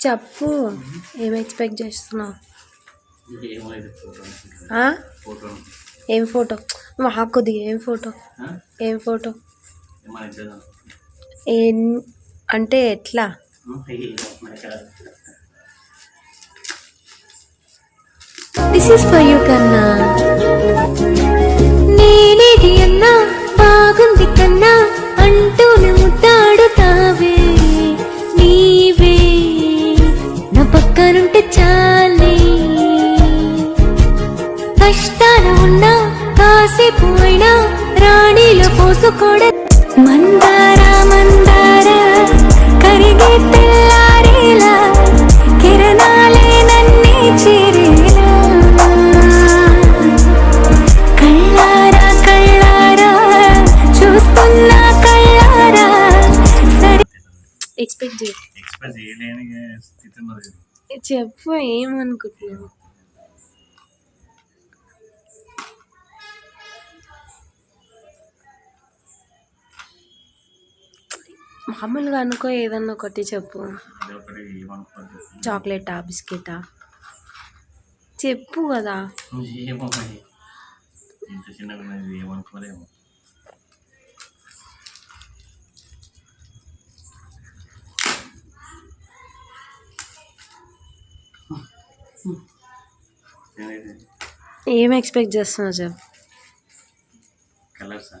చెప్పు. ఏం ఎక్స్పెక్ట్ చేస్తున్నావు? ఆ? ఏం ఫోటో మాకు ఏం ఫోటో ఏం ఫోటో ఏం అంటే ఎట్లా? దిస్ ఇస్ ఫర్ యూ కన్నా పక్కనుంటే చాలే. కష్టాల ఉన్నా కాసేపు అయినా రాణిలో పోసుకోడ. మందార మందార కరిగే తెల్లారేలా కిరణాలే నన్నే చేరేలా. కళ్ళారా కళ్ళారా చూస్తున్నా కళ్ళారా ఎక్స్పెక్ట్ చేయలేని స్థితి మరి చెప్పు ఏమనుకుంటున్నావు? మామూలుగా అనుకో ఏదన్నా ఒకటి చెప్పు. చాక్లెటా బిస్కెటా? చెప్పు కదా. ఏమో ఇంత చిన్నగా ఏమనుకోలేము. ఏం ఎక్స్పెక్ట్ చేస్తున్నావు చెప్పు కలర్సా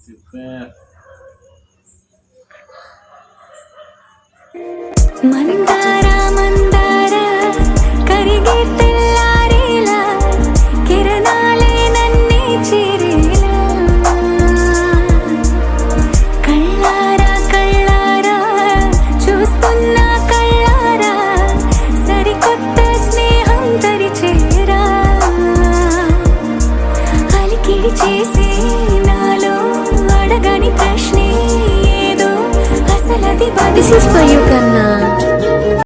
సూపర్ మంద This is for you, Kanna.